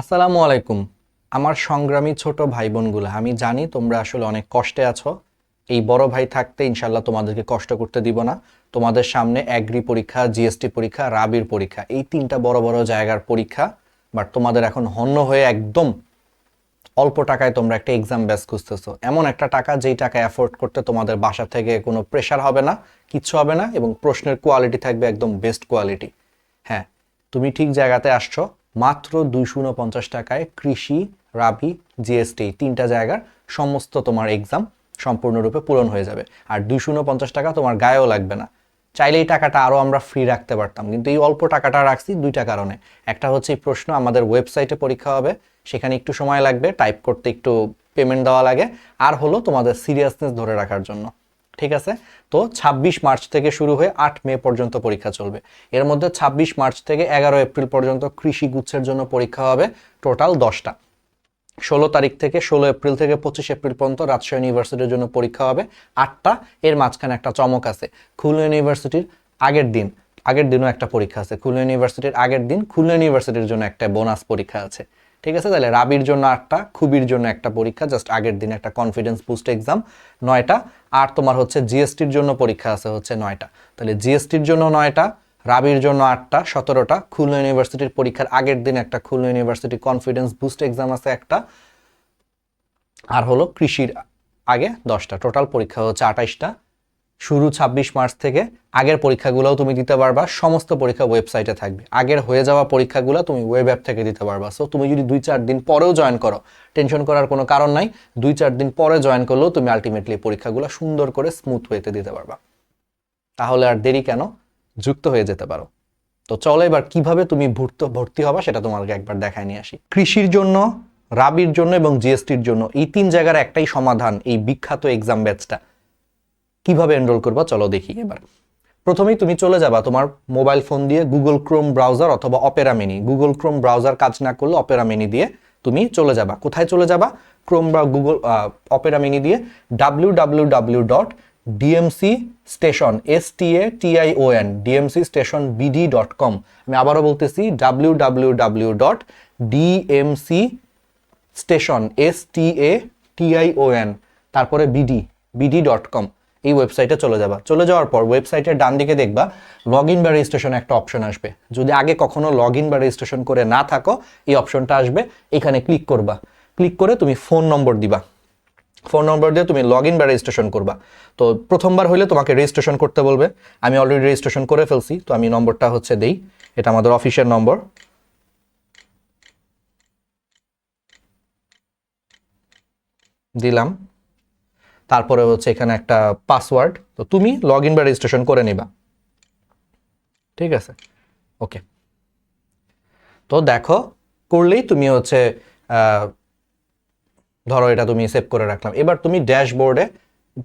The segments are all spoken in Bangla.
আসসালামু আলাইকুম। আমার সংগ্রামী ছোট ভাই বোনগুলো আমি জানি তোমরা আসলে অনেক কষ্টে আছো। এই বড় ভাই থাকতে ইনশাল্লাহ তোমাদেরকে কষ্ট করতে দিব না। তোমাদের সামনে অ্যাগ্রি পরীক্ষা জিএসটি পরীক্ষা, রাবির পরীক্ষা, এই তিনটা বড় বড় জায়গার পরীক্ষা বাট তোমাদের এখন হন্য হয়ে একদম অল্প টাকায় তোমরা একটা এক্সাম ব্যাস খুঁজতেছো। এমন একটা টাকা যেই টাকা অ্যাফোর্ড করতে তোমাদের বাসা থেকে কোনো প্রেশার হবে না, কিচ্ছু হবে না এবং প্রশ্নের কোয়ালিটি থাকবে একদম বেস্ট কোয়ালিটি হ্যাঁ তুমি ঠিক জায়গাতে আসছো মাত্র দুইশো উনপঞ্চাশ টাকায় কৃষি, রাবি জিএসটি তিনটা জায়গার সমস্ত তোমার এক্সাম সম্পূর্ণরূপে পূরণ হয়ে যাবে। আর দুইশো উনপঞ্চাশ টাকা তোমার গায়েও লাগবে না। চাইলে এই টাকাটা আরও আমরা ফ্রি রাখতে পারতাম। কিন্তু এই অল্প টাকাটা রাখছি দুইটা কারণে। একটা হচ্ছে এই প্রশ্ন, আমাদের ওয়েবসাইটে পরীক্ষা হবে। সেখানে একটু সময় লাগবে টাইপ করতে একটু পেমেন্ট দেওয়া লাগে। আর হলো তোমাদের সিরিয়াসনেস ধরে রাখার জন্য। ঠিক আছে? তো ২৬ মার্চ থেকে শুরু হয়ে আট মে পর্যন্ত পরীক্ষা চলবে। এর মধ্যে ২৬ মার্চ থেকে এগারো এপ্রিল পর্যন্ত কৃষি গুচ্ছের জন্য পরীক্ষা হবে টোটাল দশটা। ষোলো তারিখ থেকে ষোলো এপ্রিল থেকে পঁচিশ এপ্রিল পর্যন্ত রাজশাহী ইউনিভার্সিটির জন্য পরীক্ষা হবে আটটা। এর মাঝখানে একটা চমক আছে, খুলনা ইউনিভার্সিটির আগের দিন, আগের দিনও একটা পরীক্ষা আছে। খুলনা ইউনিভার্সিটির আগের দিন খুলনা ইউনিভার্সিটির জন্য একটা বোনাস পরীক্ষা আছে। ঠিক আছে? তাহলে রাবির জন্য আটটা, খুবির জন্য একটা পরীক্ষা জাস্ট আগের দিন একটা কনফিডেন্স বুস্ট এক্সাম নয়টা। আর তোমার হচ্ছে জিএসটির জন্য পরীক্ষা আছে হচ্ছে নয়টা। তাহলে জিএসটির জন্য নয়টা, রাবির জন্য আটটা, সতেরোটা। খুলনা ইউনিভার্সিটির পরীক্ষার আগের দিন একটা Khulna university confidence boost exam আছে একটা। আর হলো কৃষির আগে দশটা। টোটাল পরীক্ষা হচ্ছে আঠাইশটা শুরু ২৬ মার্চ থেকে আগের পরীক্ষাগুলোও তুমি দিতে পারবা, সমস্ত পরীক্ষা ওয়েবসাইটে থাকবে। আগের হয়ে যাওয়া পরীক্ষাগুলো তুমি ওয়েব অ্যাপ থেকে দিতে পারবা। সো তুমি যদি দুই চার দিন পরেও জয়েন করো টেনশন করার কোনো কারণ নাই, দুই চার দিন পরে জয়েন করলেও তুমি আলটিমেটলি পরীক্ষাগুলো সুন্দর করে স্মুথ ওয়েতে দিতে পারবা। তাহলে আর দেরি কেন? যুক্ত হয়ে যেতে পারো। তো চলো এবার কীভাবে তুমি ভর্তি ভর্তি হবা সেটা তোমাকে একবার দেখায় নিয়ে আসি। কৃষির জন্য, রাবির জন্য এবং জিএসটির জন্য এই তিন জায়গার একটাই সমাধান এই বিখ্যাত এক্সাম ব্যাচটা কীভাবে এনরোল করবা? চলো দেখি এবার। প্রথমেই তুমি চলে যাবা তোমার মোবাইল ফোন দিয়ে গুগল ক্রোম ব্রাউজার অথবা Opera Mini Google Chrome browser কাজ না করলে অপেরা মিনি দিয়ে তুমি চলে যাবা। কোথায় চলে যাবা? ক্রোম বা গুগল অপেরা মিনি দিয়ে W W W dot DMC station S T A T I O N DMC station BD dot com আমি আবারও বলতেছি W W W dot DMC station S T A T I O N তারপরে বিডি বিডি ডট কম এই ওয়েবসাইটে চলে যাবা। চলে যাওয়ার পর ওয়েবসাইটের ডান দিকে দেখবা লগ ইন বা রেজিস্ট্রেশন একটা অপশন আসবে। যদি আগে কখনো লগ ইন বা রেজিস্ট্রেশন করে না থাকো, এই অপশনটা আসবে। এখানে ক্লিক করবা। ক্লিক করে তুমি ফোন নম্বর দিবা। ফোন নম্বর দিয়ে তুমি লগ ইন বা রেজিস্ট্রেশন করবা। তো প্রথমবার হলে তোমাকে রেজিস্ট্রেশন করতে বলবে। আমি অলরেডি রেজিস্ট্রেশন করে ফেলছি, তো আমি নম্বরটা হচ্ছে দেই। এটা আমাদের অফিসের নম্বর দিলাম। তারপরে হচ্ছে এখানে একটা পাসওয়ার্ড তো তুমি লগ ইন বা রেজিস্ট্রেশন করে নিবা। ঠিক আছে? ওকে তো দেখো, করলেই তুমি হচ্ছে ধরো এটা তুমি সেভ করে রাখলাম। এবার তুমি ড্যাশবোর্ডে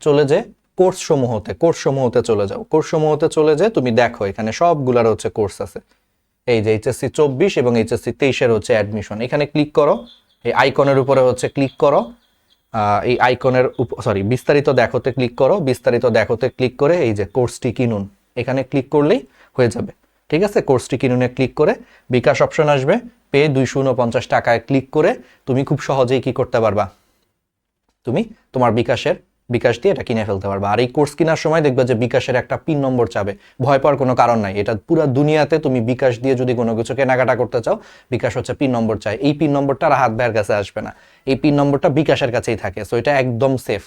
চলে যে কোর্স সমূহতে কোর্স সমূহতে চলে যাও। কোর্স সমূহতে চলে যে তুমি দেখো, এখানে সবগুলার হচ্ছে কোর্স আছে। এই যে এইচএসসি চব্বিশ এবং এইচএসসি তেইশের হচ্ছে অ্যাডমিশন এখানে ক্লিক করো, এই আইকনের উপরে হচ্ছে ক্লিক করো। এই আইকনের সরি বিস্তারিত দেখোতে ক্লিক করো, বিস্তারিত দেখোতে ক্লিক করে এই যে কোর্সটি কিনুন। এখানে ক্লিক করলেই হয়ে যাবে। ঠিক আছে? কোর্সটি কিনুনে ক্লিক করে বিকাশ অপশন আসবে। পে দুইশো পঞ্চাশ টাকায় ক্লিক করে তুমি খুব সহজেই কি করতে পারবা? তুমি তোমার বিকাশের বিকাশ দিয়ে এটা কিনে ফেলতে পারবে। আর এই কোর্স কেনার সময় দেখবে যে বিকাশের একটা পিন নম্বর চাবে। ভয় পাওয়ার কোনো কারণ নাই। এটা পুরো দুনিয়াতে তুমি বিকাশ দিয়ে যদি কোনো কিছু কেনাকাটা করতে চাও, বিকাশ হচ্ছে পিন নম্বর চাই এই পিন নম্বরটা আর হাত ভাইয়ের কাছে আসবে না। এই পিন নম্বরটা বিকাশের কাছেই থাকে। সো এটা একদম সেফ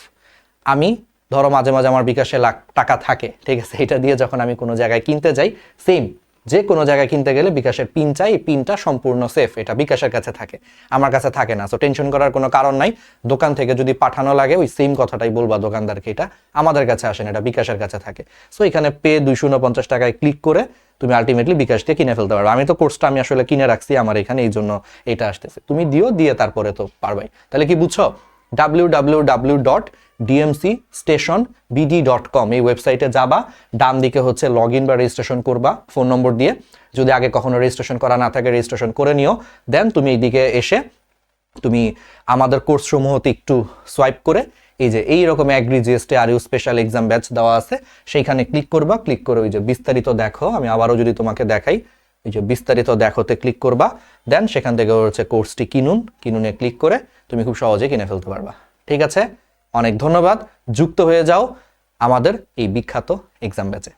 আমি, ধরো মাঝে মাঝে আমার বিকাশে লাখ টাকা থাকে, ঠিক আছে? এটা দিয়ে যখন আমি কোনো জায়গায় কিনতে যাই সেম যে কোনো জায়গায় কিনতে গেলে বিকাশের পিন চাই পিনটা সম্পূর্ণ সেফ এটা বিকাশের কাছে থাকে, আমার কাছে থাকে না। সো টেনশন করার কোনো কারণ নাই। দোকান থেকে যদি পাঠানো লাগে, ওই সেম কথাটাই বলবা দোকানদারকে, এটা আমাদের কাছে আসেন এটা বিকাশের কাছে থাকে। সো এখানে পে দুইশো উনপঞ্চাশ টাকায় ক্লিক করে তুমি আলটিমেটলি বিকাশ দিয়ে কিনে ফেলতে পারবে। আমি তো কোর্সটা আমি আসলে কিনে রাখছি আমার এখানে, এই জন্য এটা আসতেছে। তুমি দিও, দিয়ে তারপরে তো পারবাই তাহলে কি বুঝছ? W dot DMC station BD dot com এই ওয়েবসাইটে যাবা ডান দিকে হচ্ছে লগ ইন বা রেজিস্ট্রেশন করবা ফোন নম্বর দিয়ে। যদি আগে কখনো রেজিস্ট্রেশন করা না থাকে রেজিস্ট্রেশন করে নিও। দেন তুমি এইদিকে এসে তুমি আমাদের কোর্স সমূহতে একটু সোয়াইপ করে, এই যে এই রকম অ্যাগ্রি জিএসটি আর ইউ স্পেশাল এক্সাম ব্যাচ দেওয়া আছে, সেইখানে ক্লিক করবা। ক্লিক করে ওই যে বিস্তারিত দেখো, আমি আবারও যদি তোমাকে দেখাই। ওই যে বিস্তারিত দেখোতে ক্লিক করবা দেন সেখান থেকে হচ্ছে কোর্সটি কিনুন। কিনুনে ক্লিক করে তুমি খুব সহজে কিনে ফেলতে পারবা। ঠিক আছে? অনেক ধন্যবাদ। যুক্ত হয়ে যাও আমাদের এই বিখ্যাত এক্সাম ব্যাচে